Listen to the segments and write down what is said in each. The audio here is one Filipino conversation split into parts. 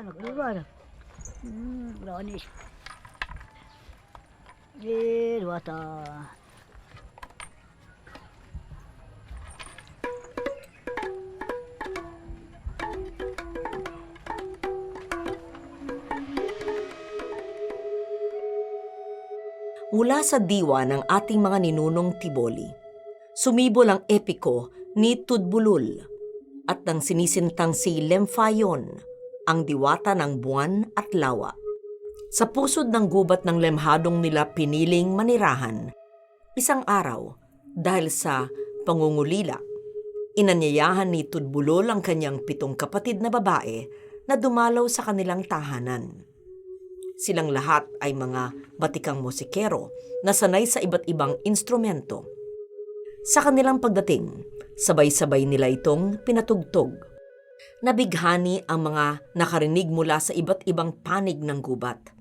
Sana, keluar. Hmm, berani. Eh, wata. Mula sa diwa ng ating mga ninunong Tiboli, sumibol ang epiko ni Tudbulul at ng sinisintang si Lemfayon, ang diwata ng buwan at lawa. Sa pusod ng gubat ng lemhadong nila piniling manirahan, isang araw, dahil sa pangungulila, inanyayahan ni Tudbulol ang kanyang pitong kapatid na babae na dumalaw sa kanilang tahanan. Silang lahat ay mga batikang musikero na sanay sa iba't ibang instrumento. Sa kanilang pagdating, sabay-sabay nila itong pinatugtog. Nabighani ang mga nakarinig mula sa iba't ibang panig ng gubat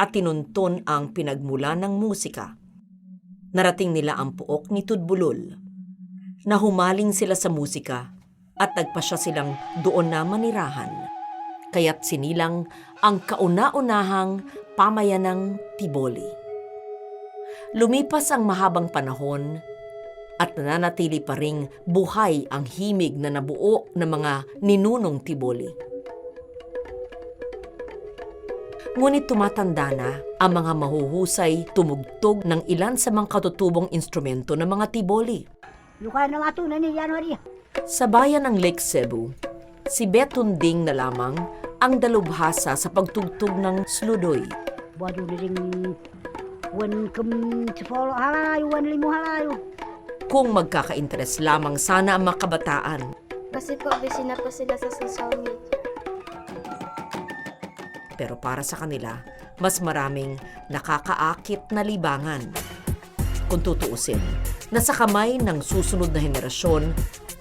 at tinuntun ang pinagmula ng musika. Narating nila ang puok ni Tudbulol. Nahumaling sila sa musika at nagpasya silang doon na manirahan kaya't sinilang ang kauna-unahang pamayanang Tiboli. Lumipas ang mahabang panahon at nananatili pa ring buhay ang himig na nabuo ng mga ninunong Tiboli. Ngunit tumatanda na ang mga mahuhusay tumugtog ng ilan sa mga katutubong instrumento ng mga Tiboli. Luka na na ni January. Sa bayan ng Lake Cebu, si Betunding na lamang ang dalubhasa sa pagtugtog ng sludoy. Badu na rin wan kem sepuluh halayo, wan limo halayo. Kung magkaka-interes lamang sana ang mga kabataan, Kasi po, busy na po sila sa social media. pero para sa kanila, mas maraming nakakaakit na libangan. Kung tutuusin, nasa kamay ng susunod na henerasyon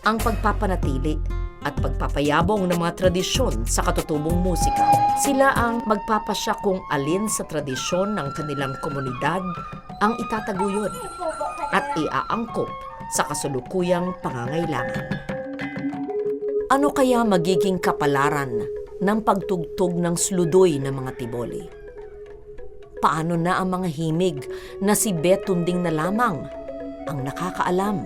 ang pagpapanatili at pagpapayabong ng mga tradisyon sa katutubong musika. Sila ang magpapasya kung alin sa tradisyon ng kanilang komunidad ang itataguyod at iaangkop sa kasulukuyang pangangailangan. Ano kaya magiging kapalaran ng pagtugtog ng sludoy ng mga tiboli? Paano na ang mga himig na si Betunding na lamang ang nakakaalam?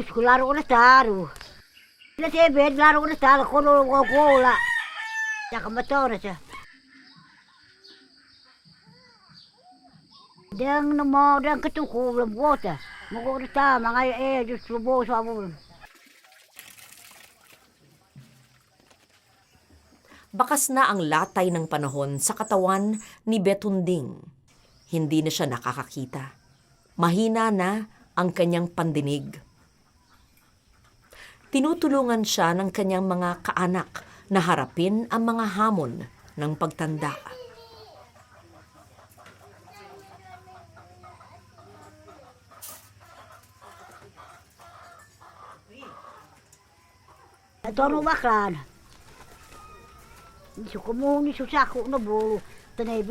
Laro ko na taro. Na tebed, laro ko na taro. Kuno ko kula. Saka matora siya. Dang na mo, dang katuko, lam wota. Na ta, mga eh, Diyos lubo sa amo. Bakas na ang latay ng panahon sa katawan ni Betunding. Hindi na siya nakakakita. Mahina na ang kanyang pandinig. Tinutulungan siya ng kanyang mga kaanak na harapin ang mga hamon ng pagtanda. Ito ano baklan. Hindi ko mo ni susako na bolo. Tanay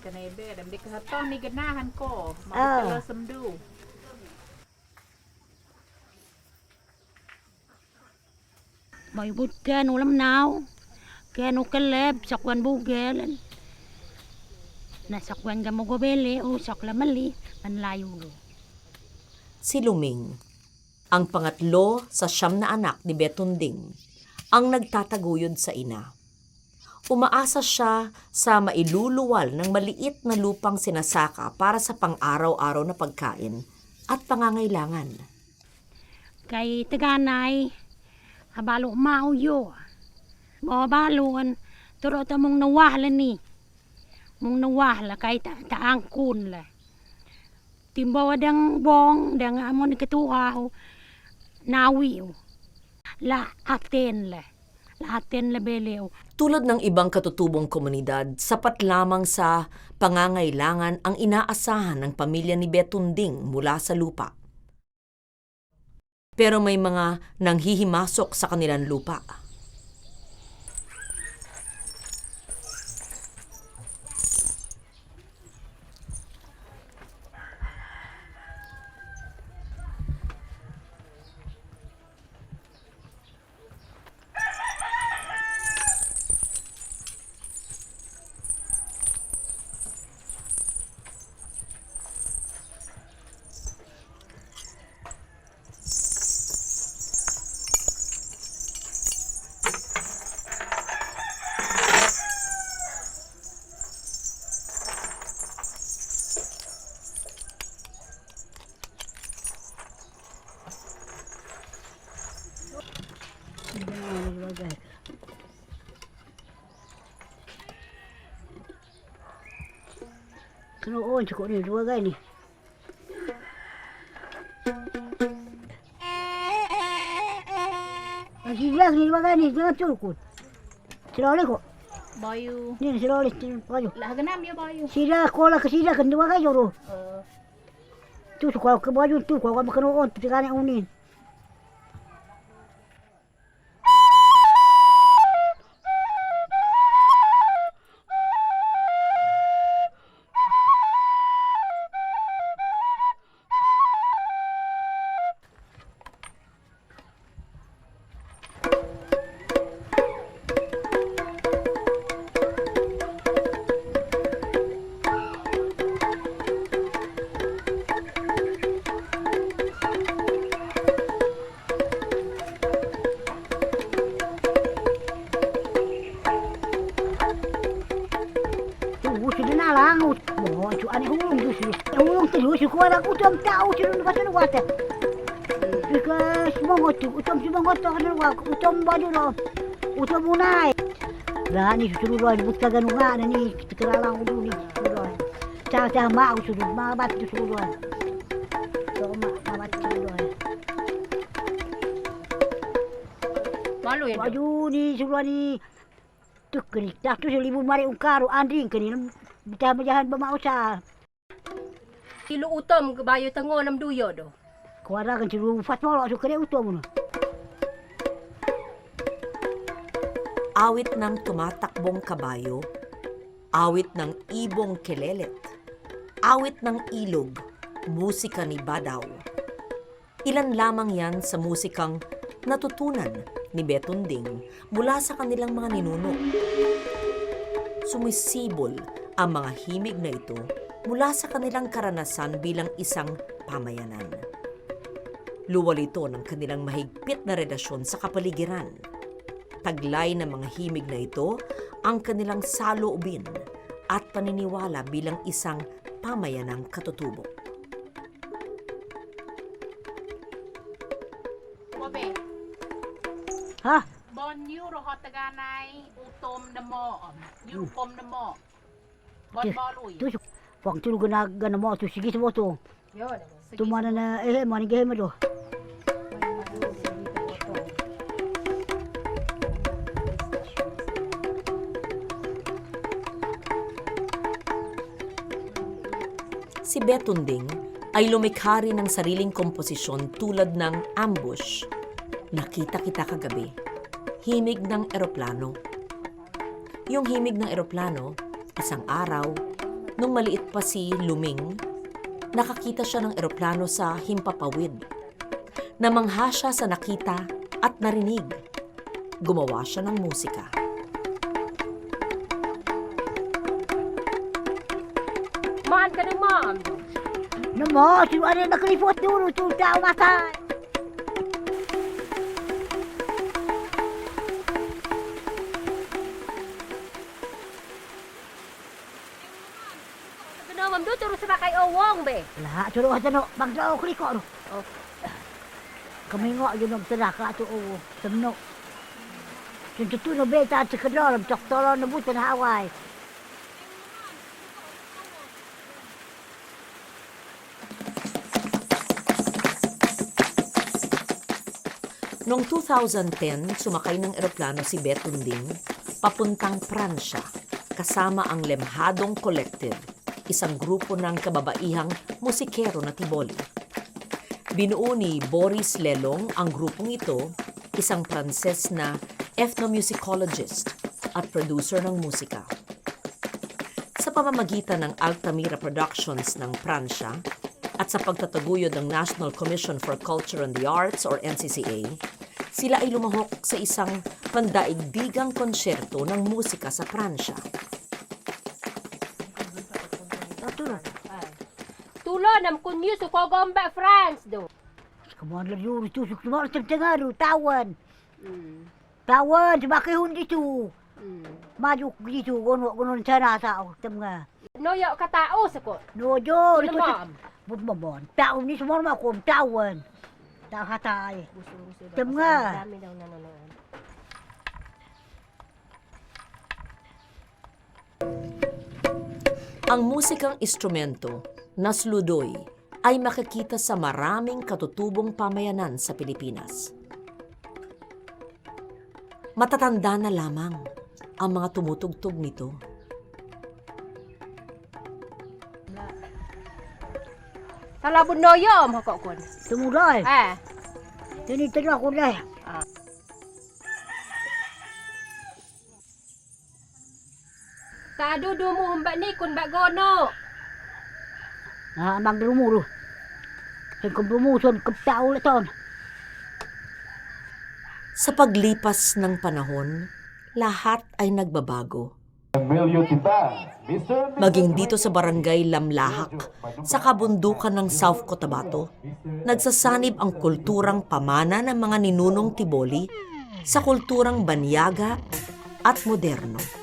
Kanay bedam di kahato ni ganahan ko. Ah. Makakala samdu. May bút ken ulam naw. Ken o kaleb sakwan bugelan. Na sakwan ga mo gobele o sakla mali manlayo lo. Si Luming, ang pangatlo sa siyam na anak ni Betunding, ang nagtataguyod sa ina. Umaasa siya sa mailuluwal ng maliit na lupang sinasaka para sa pang-araw-araw na pagkain at pangangailangan. Kay taganay habalo mao yo. Mo balon turo ta mong nawahla ni. Mong nawahla kay ta taang kun la. Timbawa dang bong dang amon katuha nawiw. La aten. La aten le belew. Tulad ng ibang katutubong komunidad, sapat lamang sa pangangailangan ang inaasahan ng pamilya ni Betunding mula sa lupa. Pero may mga nanghihimasok sa kanilang lupa. Kanoon, sa kunin, dua gani. Ang silang ni dua gani, jangan tulkut. Sila ko. Bayu. Ni sila oleh tin pajo. Lah ganam ya bayu. Sila kola ke sila kan dua gani joro. Uh, Tu su kwa ke baju tu kwa kwa kanoon, tu gani unin. Nga na ni keralang udu ni su lo. Cha cha ma su ma bat tu su lo. So ma ma bat su lo. malu ya. Baju ni su lo ni tu kini dah tu seribu mari ungkaru anding kini Bitah majahan bermaksa. Tilo utom ke bayo tengo nam duyo do. Kuara kan ciru fat molok su kene utom no. Awit ng tumatakbong kabayo, awit ng ibong kelelet, awit ng ilog, musika ni Badaw. Ilan lamang yan sa musikang natutunan ni Betunding mula sa kanilang mga ninuno. Sumisibol ang mga himig na ito mula sa kanilang karanasan bilang isang pamayanan. Luwal ito ng kanilang mahigpit na relasyon sa kapaligiran. Taglay ng mga himig na ito ang kanilang saloobin at paniniwala bilang isang pamayanang katutubo. Wabe. Ha? Bon yu ro hotaganay utom na mo. Yu pom na mo. Bon Yes. baluy. Tu su Wang ciru gana gana mo tu sigi semua tu. Yo. Tu mana na eh mana gehe mo tu. Si Betunding ay lumikha rin ng sariling komposisyon tulad ng Ambush. Nakita kita kagabi. Himig ng eroplano. Yung himig ng eroplano, isang araw, nung maliit pa si Luming, nakakita siya ng eroplano sa Himpapawid. Namangha siya sa nakita at narinig. Gumawa siya ng musika. Ka ng maam do. Namo ciru ada nak keliput dulu tu tak mata. Kenamam do terus pakai owong be. Lah ciru ada no bang jauh keliko tu. Oh. Kami ngok je nom terak lah tu oh semno. Tentu tu no beta sekedar cok tolong nebutan hawai. Noong 2010, sumakay ng eroplano si Betunding papuntang Pransya kasama ang Lemhadong Collective, isang grupo ng kababaihang musikero na Tiboli. Binuo ni Boris Lelong ang grupong ito, isang Pranses na ethnomusicologist at producer ng musika. Sa pamamagitan ng Altamira Productions ng Pransya at sa pagtataguyod ng National Commission for Culture and the Arts or NCCA, sila ay lumahok sa isang pandaigdigang konsyerto ng musika sa Pransya. Tulo nam kunyo su ko gombe France do. Kamuan lang yun, tusok sa mga tagtangaro, tawan. Tawan, sabakay hundi tu. Maju gitu, gono gono sana sa ako, tam nga. Noyo ka tao sa ko. Nojo, ito sa... Bumabon. Tao ni semua mga kum, tawan. Tak hatay. Tam nga. Dami daw nanonood. Ang musikang instrumento na sludoy ay makikita sa maraming katutubong pamayanan sa Pilipinas. Matatanda na lamang ang mga tumutugtog nito. Talabon noyo mo ko kun. Tumuday. Eh. Tinitira ko na. Tado do mo humba ni kun ba gono. Ah, magrumuro. Sa kumrumuson, kaptao na ton. Sa paglipas ng panahon, lahat ay nagbabago. Maging dito sa barangay Lamlahak, sa kabundukan ng South Cotabato, nagsasanib ang kulturang pamana ng mga ninunong Tiboli sa kulturang banyaga at moderno.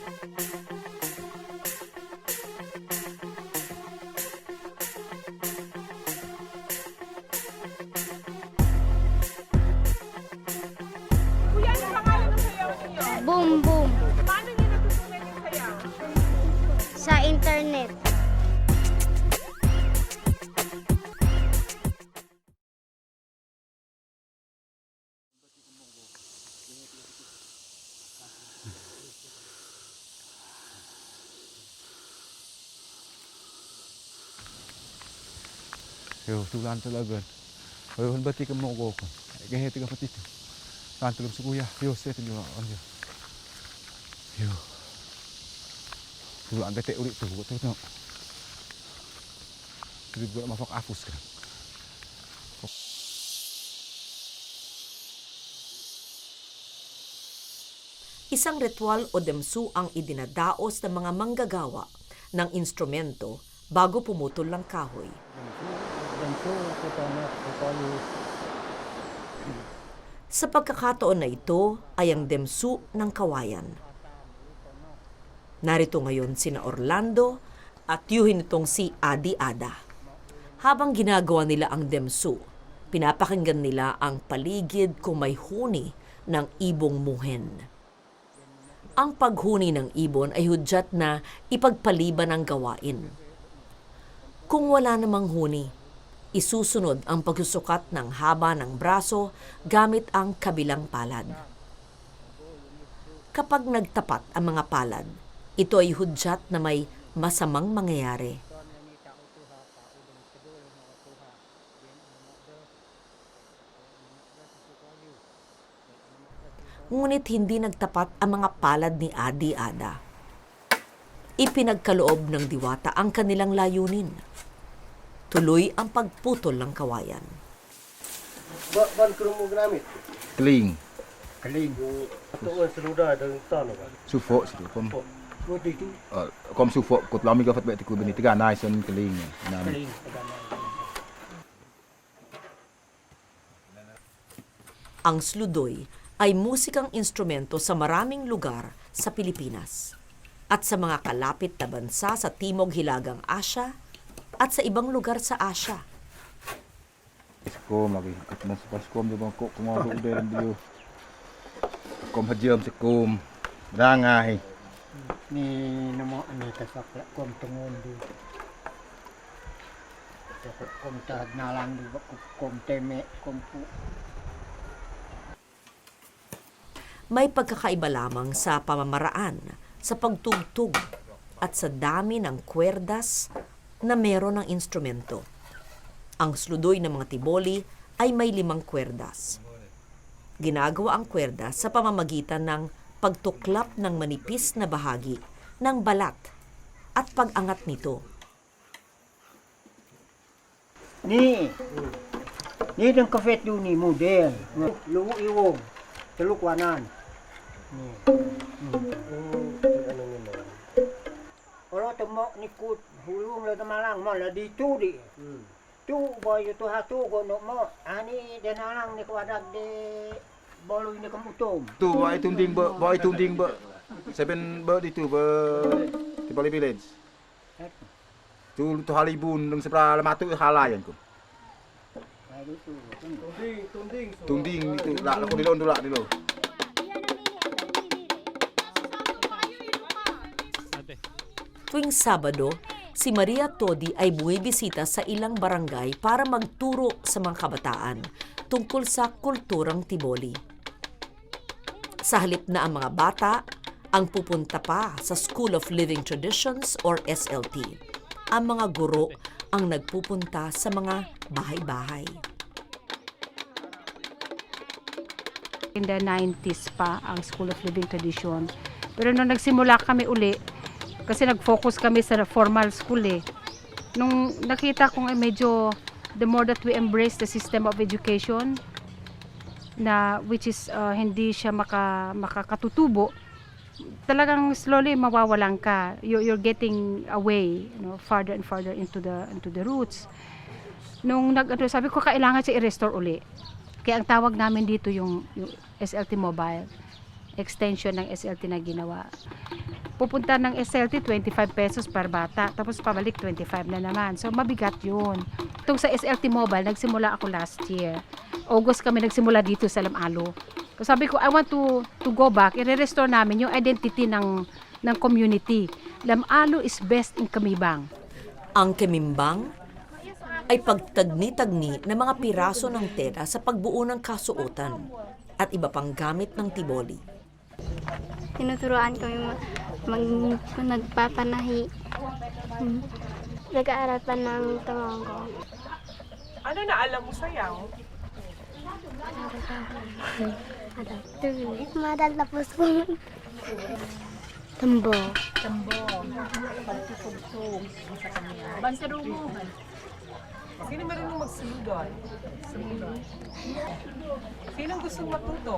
Yo, tulan talaga. Ayo, hun bati ka mo ko. Gahe tiga pati tu. Kan tulum su kuya. Yo, saya tu on yo. Yo. Tulan bete ulit tu, tu tu. Jadi gua mafak afus kan. Isang ritual o demsu ang idinadaos ng mga manggagawa ng instrumento bago pumutol ng kahoy. Sa pagkakataon na ito ay ang demsu ng kawayan. Narito ngayon sina Orlando at yuhin nitong si Adi Ada. Habang ginagawa nila ang demsu, pinapakinggan nila ang paligid kung may huni ng ibong muhen. Ang paghuni ng ibon ay hudyat na ipagpaliban ang gawain. Kung wala namang huni, isusunod ang pagsusukat ng haba ng braso gamit ang kabilang palad. Kapag nagtapat ang mga palad, ito ay hudyat na may masamang mangyayari. Ngunit hindi nagtapat ang mga palad ni Adi Ada. Ipinagkaloob ng diwata ang kanilang layunin. Tuloy ang pagputol ng kawayan. Ba ban kurung mo ginamit. Kaling. Yung atuan seluda dan tanah kan. Sufok situ. Kom. Roti tu Uh, kom sufok kut lami ka fat bet ku beni tiga nice and keling. Nam. kaling. Ang sludoy ay musikang instrumento sa maraming lugar sa Pilipinas at sa mga kalapit na bansa sa Timog Hilagang Asya at sa ibang lugar sa Asya. Kom lagi. Kat mas pas kom jebang kok kumau den dia. Kom hajam sekum. Rangai. Ni nama ni tasak kom tengon du. Kom ta nalang du kom teme kom pu. may pagkakaiba lamang sa pamamaraan, sa pagtugtog, at sa dami ng kwerdas na meron ng instrumento. Ang sludoy ng mga tiboli ay may limang kwerdas. Ginagawa ang kwerdas sa pamamagitan ng pagtuklap ng manipis na bahagi ng balat at pag-angat nito. Ni. Ni den kafet du ni model. Lu iwong. Telukwanan. Ni. Ora temo ni kut ผู้ลุงเลยอะมาล้างมันแล้วดีตู้ดิตู้บอยอยู่ตัวหาตู้ก็นกมออันนี้เดินล่างนี่กว่าดัเดบอลุยนี่กมุตุมตู้ไอยตุ้มดิงเบอร์บอยตุ้มดิงเบอร์เซเป็นเบอร์ดิตู้เบอร์ที่บอลลีวิลเลจตู้ตู้ฮาลิบุนลงสปราละมาตู้ฮาลายันกู Tunding, tunding. So. Tunding itu lah aku dilon dulu lah dulu. Tuwing Sabado, si Maria Todi ay buwibisita sa ilang barangay para magturo sa mga kabataan tungkol sa kulturang Tiboli. Sa halip na ang mga bata ang pupunta pa sa School of Living Traditions or SLT, ang mga guro ang nagpupunta sa mga bahay-bahay. in the 90s pa ang School of Living Tradition. Pero nung nagsimula kami uli, kasi nag-focus kami sa formal school eh. Nung nakita kong eh, medyo the more that we embrace the system of education na which is uh, hindi siya maka, makakatutubo, talagang slowly mawawalan ka. You, you're getting away, you know, farther and farther into the into the roots. Nung nag ano, sabi ko kailangan siya i-restore uli. Kaya ang tawag namin dito yung, yung SLT Mobile, extension ng SLT na ginawa. Pupunta ng SLT 25 pesos per bata, tapos pabalik 25 na naman. So mabigat yun. Itong sa SLT Mobile, nagsimula ako last year. August kami nagsimula dito sa Lamalo. So sabi ko, I want to to go back, i-restore namin yung identity ng ng community. Lamalo is best in Kamibang. Ang kemimbang ay pagtagni-tagni ng mga piraso ng tela sa pagbuo ng kasuotan at iba pang gamit ng tiboli. Tinuturoan kami mag, mag nagpapanahi. Hmm. Nag-aaral pa ng tungong Ano na alam mo sayaw? Madal tapos ko. Tambo. Tambo. Pagtutugtog. Bansarubuhan. Sino marunong magsuludol? Suludol. Sinong gustong matuto?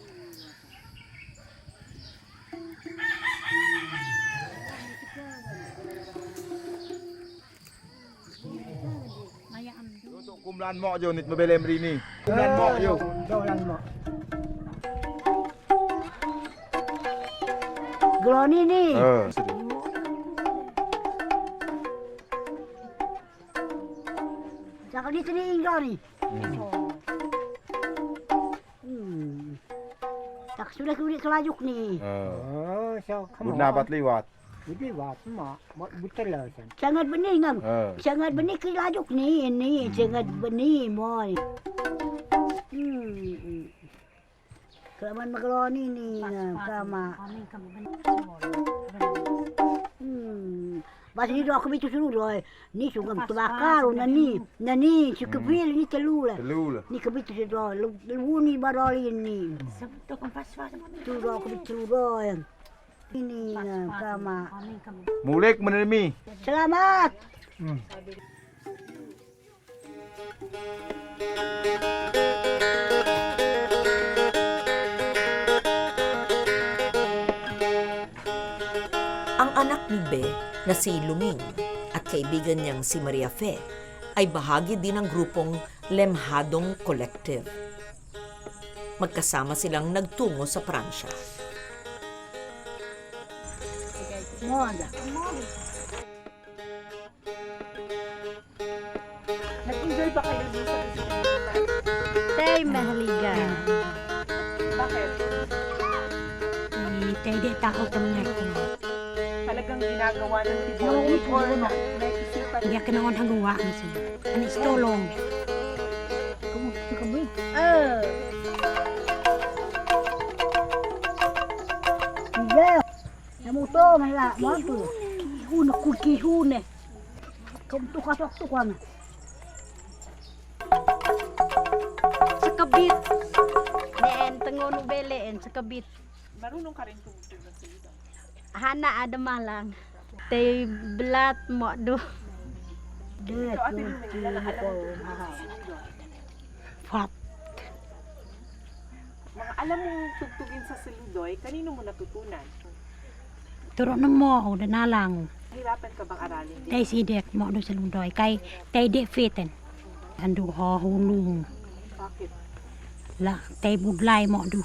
mo jo ni pemilih ini. Kumpulan mo jo. Dolan mo. Gloni ni. Eh, Saka dito ni Gloni. Hmm. Tak sudah kulit kelajuk ni. Eh. Oh, so kamu. Guna dapat liwat. Jadi wat mak, mak betul lah kan. Sangat benih ngam. Eh. Sangat benih kelajuk ni ni. Sangat benih moy. Hmm. Kelaman magloni ni ngam kama. Hmm. Basi ni aku bitu suruh roy. Ni sungam tebakar na ni. Na ni sukupil ni telula. Telu lah. Ni kebitu suruh. Lu ni barolin ni. Tu roh kebitu roy. Ini ngam kama. Mulik menerimi. Selamat. Ang anak ni Be na si Luming at kaibigan niyang si Maria Fe ay bahagi din ng grupong Lemhadong Collective. Magkasama silang nagtungo sa Pransya. Moda. ba kayo dun sa? Tay mahaliga. Bakit? Eh, tay di tao tamanay ko. Talagang ginagawa ng Tiboli or naisipan Hindi ka naman hagawa. Ano istolong. Kumusta Namuto, mala. Manto. Una kukihune. Kung tukas-tukan. Sa kabit. Deen, tangon belen sa kabit. marunong ka rin tumutog ng salita. Hana ada malang. Tay blat mo do. Lumina, alam mo ko. Fat. Mga alam mong tugtugin sa Saludoy, kanino mo natutunan? Turo na mo ako danalang. Hirapan ka bang aralin din? Tay sidek mo do sa lundoy kay tay di fiten. Andu ho hulung. Bakit? La tay budlay mo do.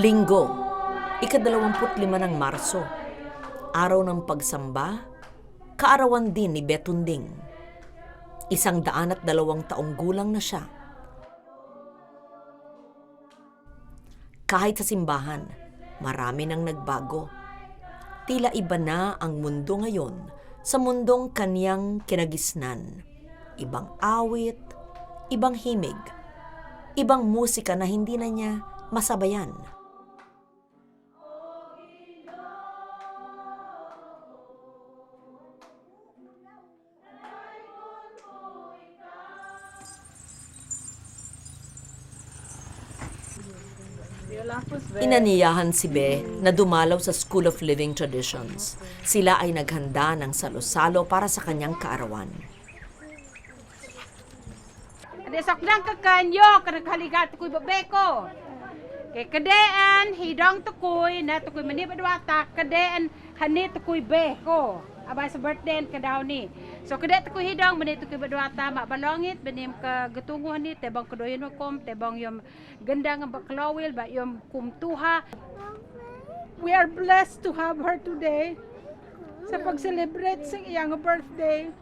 Linggo, ikadalawamput lima ng Marso. Araw ng pagsamba, kaarawan din ni Betunding. Isang daan at dalawang taong gulang na siya. Kahit sa simbahan, marami nang nagbago. Tila iba na ang mundo ngayon sa mundong kanyang kinagisnan. Ibang awit, ibang himig, ibang musika na hindi na niya masabayan. Inaniyahan si Be na dumalaw sa School of Living Traditions. Sila ay naghanda ng salo-salo para sa kanyang kaarawan. Ade sakdang kakanyo kanagkaligat ko'y babeko. Kay kadeen hidang tukoy na tukoy mani badwata kadeen hani tukoy beko. Abay sa birthday ka daw ni. So kada tukoy hidang mani tukoy badwata mabalongit benim ka gatunguhan ni tebang kadoyon kom tebang yung ganda nga baklawil ba yung kumtuha. We are blessed to have her today sa pag-celebrate sa iyang birthday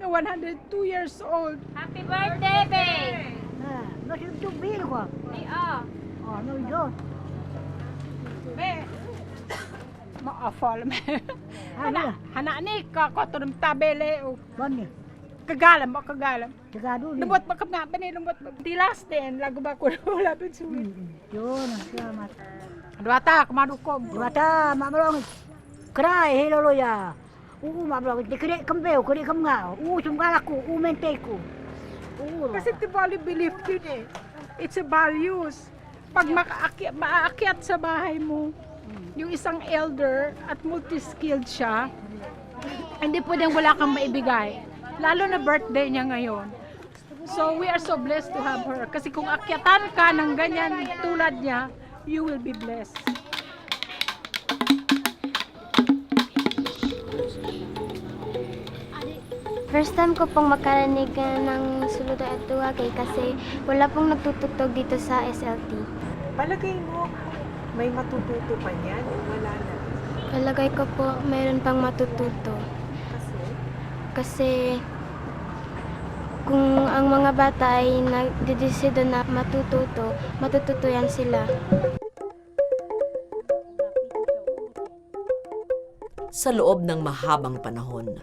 na 102 years old. Happy birthday, babe! Ah, nasa tubig ko. Ni oh. Oh, no, yun. Be, maafal me. Ano? Hana ni ka ko to tabele o Bani. kagalam mo kagalam. Tagado ni. Lubot ba kap nga ba ni lubot ba? Di last din lago ba ko wala pin suwi. Yun, salamat. Duwata kumadukom. Mata, mamalong. Kray, hello ya. Oo, mamalong. Di kiri kambeo, kiri kam nga. Oo, sumgalak ko, umentay ko. Oo. Kasi tibali belief yun eh. It's a values. Pag makaakyat, maaakyat sa bahay mo, yung isang elder at multi-skilled siya, hindi pwedeng wala kang maibigay. Lalo na birthday niya ngayon. So we are so blessed to have her. Kasi kung akyatan ka ng ganyan tulad niya, you will be blessed. First time ko pong makarinig ng suludo at tuwagay kasi wala pong nagtutugtog dito sa SLT. Palagay mo, may matututo pa niyan o wala na? Palagay ko po mayroon pang matututo. Kasi, Kasi kung ang mga bata ay nagdidesido na matututo, matututo yan sila. Sa loob ng mahabang panahon,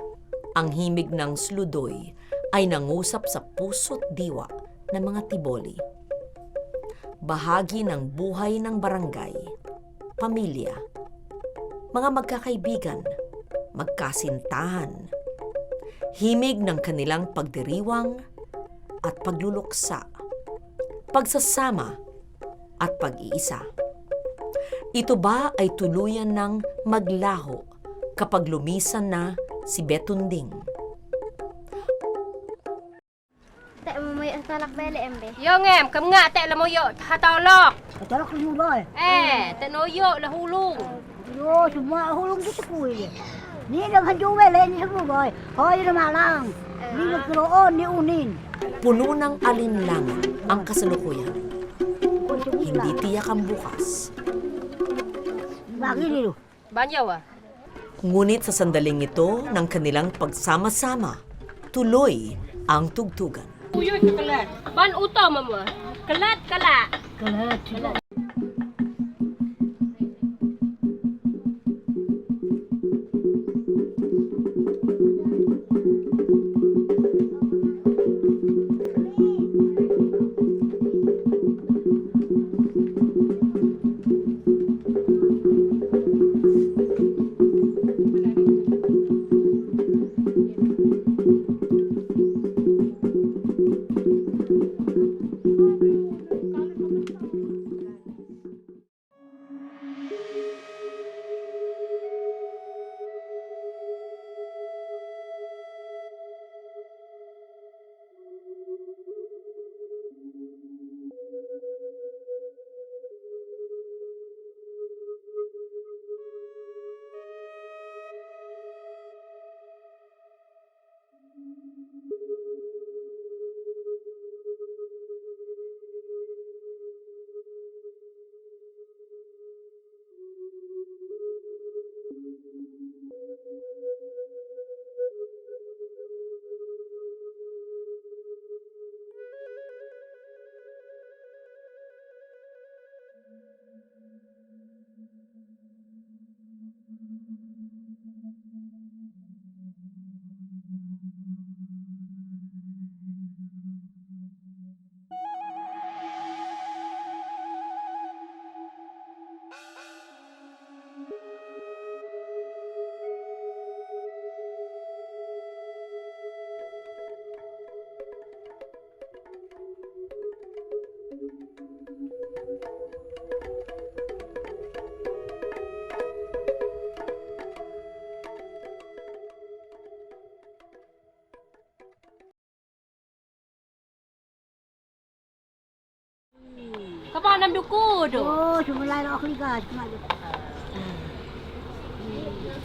ang himig ng sludoy ay nangusap sa puso't diwa ng mga tiboli. Bahagi ng buhay ng barangay, pamilya, mga magkakaibigan, magkasintahan, himig ng kanilang pagdiriwang at pagluluksa, pagsasama at pag-iisa. Ito ba ay tuluyan ng maglaho kapag lumisan na si Betunding? Talak bele embe. Yo ngem, kam nga te la mo yo hatawlok. Mo ba eh? Eh, te no yo la hulung. Yo, semua hulung tu sekui. Ni dah hanjuwe le ni semua boy. Hoy na malang. Ni nak keroon ni unin. Puno ng alinlangan ang kasalukuyan. Hindi tiyak ang bukas. Bagi ni tu. Ngunit sa sandaling ito ng kanilang pagsama-sama, tuloy ang tugtugan. Ban utama mo. Kalat kala. Kelat. Kapan nam duku do? Oh, semua lain aku lihat. Cuma tu.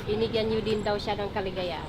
Binigyan niyo din daw siya ng kaligaya.